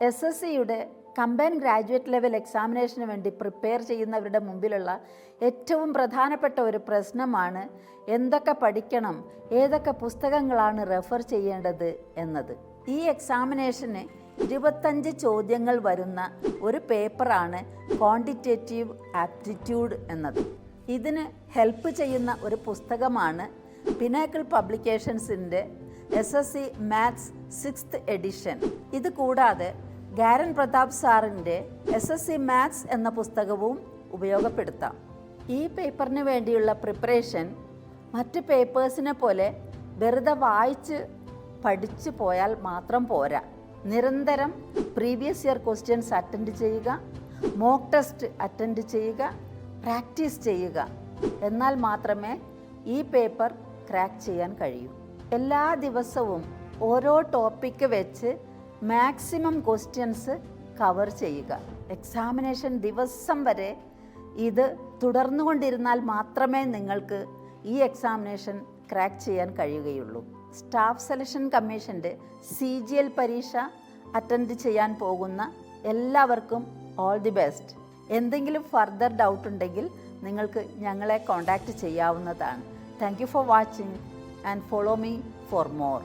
S S സിയുടെ combine graduate level എക്സാമിനേഷന് വേണ്ടി പ്രിപ്പയർ ചെയ്യുന്നവരുടെ മുമ്പിലുള്ള ഏറ്റവും പ്രധാനപ്പെട്ട ഒരു പ്രശ്നമാണ് എന്തൊക്കെ പഠിക്കണം ഏതൊക്കെ പുസ്തകങ്ങളാണ് റെഫർ ചെയ്യേണ്ടത് എന്നത്. ഈ എക്സാമിനേഷന് ഇരുപത്തഞ്ച് ചോദ്യങ്ങൾ വരുന്ന ഒരു പേപ്പറാണ് ക്വാണ്ടിറ്റേറ്റീവ് ആപ്റ്റിറ്റ്യൂഡ് എന്നത്. ഇതിന് ഹെൽപ്പ് ചെയ്യുന്ന ഒരു പുസ്തകമാണ് pinnacle പബ്ലിക്കേഷൻസിന്റെ S S C maths sixth edition ഇത് കൂടാതെ ഗാരൻ പ്രതാപ് സാറിന്റെ എസ് എസ് സി മാത്സ് എന്ന പുസ്തകവും ഉപയോഗപ്പെടുത്താം. ഈ പേപ്പറിന് വേണ്ടിയുള്ള പ്രിപ്പറേഷൻ മറ്റ് പേപ്പേഴ്സിനെ പോലെ വെറുതെ വായിച്ച് പഠിച്ചു പോയാൽ മാത്രം പോരാ. നിരന്തരം പ്രീവിയസ് ഇയർ ക്വസ്റ്റ്യൻസ് അറ്റൻഡ് ചെയ്യുക മോക്ക് ടെസ്റ്റ് അറ്റൻഡ് ചെയ്യുക പ്രാക്ടീസ് ചെയ്യുക. എന്നാൽ മാത്രമേ ഈ പേപ്പർ ക്രാക്ക് ചെയ്യാൻ കഴിയൂ. എല്ലാ ദിവസവും ഓരോ ടോപ്പിക്ക് വെച്ച് മാക്സിമം ക്വസ്റ്റ്യൻസ് കവർ ചെയ്യുക. എക്സാമിനേഷൻ ദിവസം വരെ ഇത് തുടർന്നുകൊണ്ടിരുന്നാൽ മാത്രമേ നിങ്ങൾക്ക് ഈ എക്സാമിനേഷൻ ക്രാക്ക് ചെയ്യാൻ കഴിയുകയുള്ളൂ. സ്റ്റാഫ് സെലക്ഷൻ കമ്മീഷന്റെ സി ജി എൽ പരീക്ഷ അറ്റൻഡ് ചെയ്യാൻ പോകുന്ന എല്ലാവർക്കും ഓൾ ദി ബെസ്റ്റ് എന്തെങ്കിലും ഫർദർ ഡൗട്ട് ഉണ്ടെങ്കിൽ നിങ്ങൾക്ക് ഞങ്ങളെ കോൺടാക്റ്റ് ചെയ്യാവുന്നതാണ്. Thank you for watching and follow me for more